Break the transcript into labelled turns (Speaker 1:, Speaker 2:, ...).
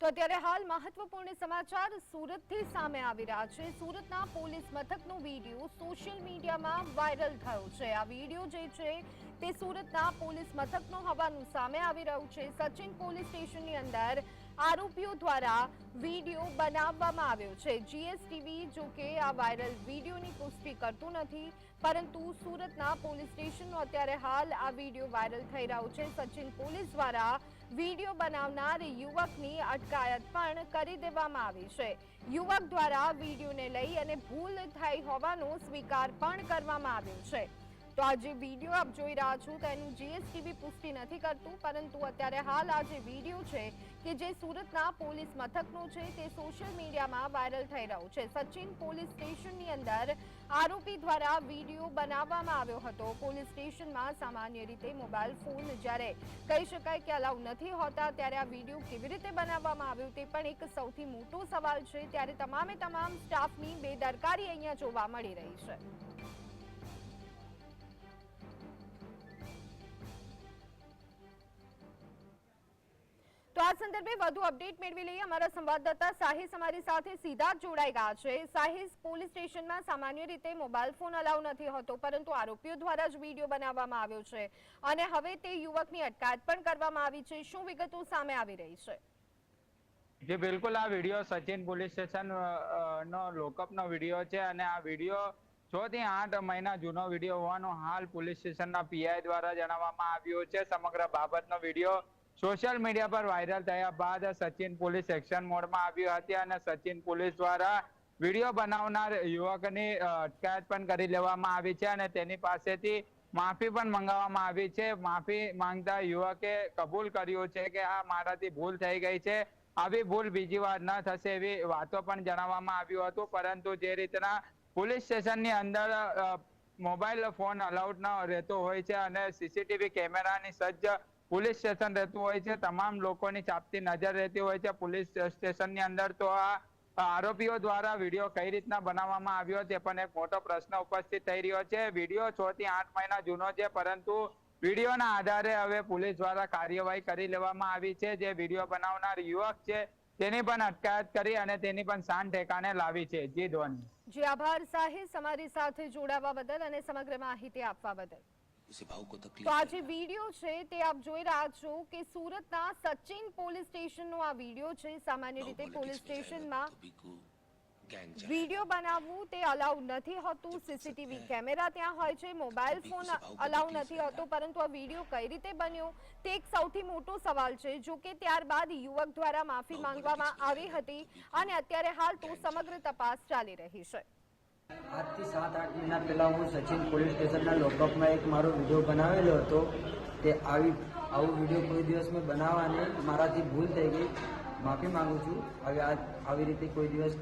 Speaker 1: તો અત્યારે હાલ મહત્વપૂર્ણ સમાચાર સુરતથી સામે આવી રહ્યા છે. સુરતના પોલીસ મથકનો વીડિયો સોશિયલ મીડિયામાં વાયરલ થયો છે. આ વીડિયો જે છે તે સુરતના પોલીસ મથકનો હોવાનું સામે આવી રહ્યું છે. સચિન પોલીસ સ્ટેશનની અંદર આરોપીઓ દ્વારા વીડિયો બનાવવામાં આવ્યો છે. જીએસટીવી જો કે આ વાયરલ વિડીયોની પુષ્ટિ કરતું નથી, પરંતુ સુરતના પોલીસ સ્ટેશનનો અત્યારે હાલ આ વીડિયો વાયરલ થઈ રહ્યો છે. સચિન પોલીસ દ્વારા વીડિયો બનાવનાર યુવકની અટકાયત પણ કરી દેવામાં આવી છે. યુવક દ્વારા વિડીયોને લઈ અને ભૂલ થઈ હોવાનો સ્વીકાર પણ કરવામાં આવ્યો છે. તો આ જે વીડિયો આપ જોઈ રહ્યા છો તેનું જીએસટીવી પુષ્ટિ નથી કરતું, પરંતુ અત્યારે હાલ આ જે વીડિયો છે કે જે સુરતના પોલીસ મથકનો છે તે સોશિયલ મીડિયામાં વાયરલ થઈ રહ્યો છે. સચિન પોલીસ સ્ટેશનની અંદર આરોપી દ્વારા વીડિયો બનાવવામાં આવ્યો હતો. પોલીસ સ્ટેશનમાં સામાન્ય રીતે મોબાઈલ ફોન જ્યારે કહી શકાય કે અલાઉ નથી હોતા, ત્યારે આ વીડિયો કેવી રીતે બનાવવામાં આવ્યો તે પણ એક સૌથી મોટો સવાલ છે. ત્યારે તમામે તમામ સ્ટાફની બેદરકારી અહીંયા જોવા મળી રહી છે. સંદર્ભે વધુ અપડેટ મેળવી લઈએ અમારા સંવાદદાતા સાહિસ અમારી સાથે સીધા જોડાઈ ગયા છે. સાહિસ પોલીસ સ્ટેશનમાં સામાન્ય રીતે મોબાઈલ ફોન અલાઉ નથી હોતો, પરંતુ આરોપીઓ દ્વારા જ વીડિયો બનાવવામાં આવ્યો છે અને હવે તે યુવકની અટકાયત પણ કરવામાં આવી છે. શું વિગતો સામે આવી રહી છે?
Speaker 2: જે, બિલકુલ. આ વીડિયો સચિન પોલીસ સ્ટેશન નો લોકઅપ નો વીડિયો છે અને આ વીડિયો છ થી આઠ મહિના જૂનો વીડિયો હોવાનું હાલ પોલીસ સ્ટેશનના પીઆઈ દ્વારા જણાવવામાં આવ્યો છે. સમગ્ર બાબતનો વીડિયો સોશિયલ મીડિયા પર વાયરલ થયા બાદ સચિન પોલીસ એક્શન મોડમાં આવી હતી અને સચિન પોલીસ દ્વારા વીડિયો બનાવનાર યુવકની અટકાયત પણ કરી લેવામાં આવી છે અને તેની પાસેથી માફી પણ મંગાવવામાં આવી છે. માફી માંગતા યુવકે કબૂલ કર્યું છે કે આ મારાથી ભૂલ થઈ ગઈ છે. આવી ભૂલ બીજી વાર ન થશે એવી વાતો પણ જણાવવામાં આવ્યું હતું. પરંતુ જે રીતના પોલીસ સ્ટેશનની અંદર મોબાઈલ ફોન અલાઉડ ન રહેતો હોય છે અને સીસીટીવી કેમેરાની સજ્જ પોલીસ સ્ટેશન રહેતું હોય છે. તમામ લોકોની ચાપતી નજર રહેતી હોય છે. પોલીસ સ્ટેશનની અંદર તો આ આરોપીઓ દ્વારા વીડિયો કઈ રીતના બનાવવામાં આવ્યો તે પણ એક મોટો પ્રશ્ન ઉપસ્થિત થઈ રહ્યો છે. વીડિયો છ થી આઠ મહિના જૂનો છે, પરંતુ વિડીયોના આધારે હવે પોલીસ દ્વારા કાર્યવાહી કરી લેવામાં આવી છે. જે વીડિયો બનાવનાર યુવક છે, તેની પણ અટકાયત કરી અને તેની પણ શાન ઠેકાણે લાવી છે. જી ધોની
Speaker 1: જી આભાર સાહિદ અમારી સાથે જોડાવા બદલ અને સમગ્ર માહિતી આપવા બદલ. તો આ જે વીડિયો છે તે આપ જોઈ રહ્યા છો કે સુરતના સચિન પોલીસ સ્ટેશનનો આ વીડિયો છે સામાન્ય રીતે પોલીસ સ્ટેશનમાં વીડિયો બનાવવું તે અલાઉ નથી હોતું સીસીટીવી કેમેરા ત્યાં હોય છે મોબાઈલ ફોન અલાઉ નથી હોતો પરંતુ આ વીડિયો કઈ રીતે બન્યો તે એક સૌથી મોટો સવાલ છે જો કે ત્યારબાદ યુવક દ્વારા માફી માંગવામાં આવી હતી અને અત્યારે હાલ તો સમગ્ર તપાસ ચાલી રહી છે।
Speaker 3: આજથી સાત, આઠ મહિના પહેલા હું સચિન પોલીસ સ્ટેશનના લોકઅપમાં એક મારો વીડિયો બનાવેલો હતો તે આવી, આવું વીડિયો કોઈ દિવસ મેં બનાવવાની, મારાથી ભૂલ થઈ ગઈ. માફી માંગુ છું. હવે આ આવી રીતે કોઈ દિવસ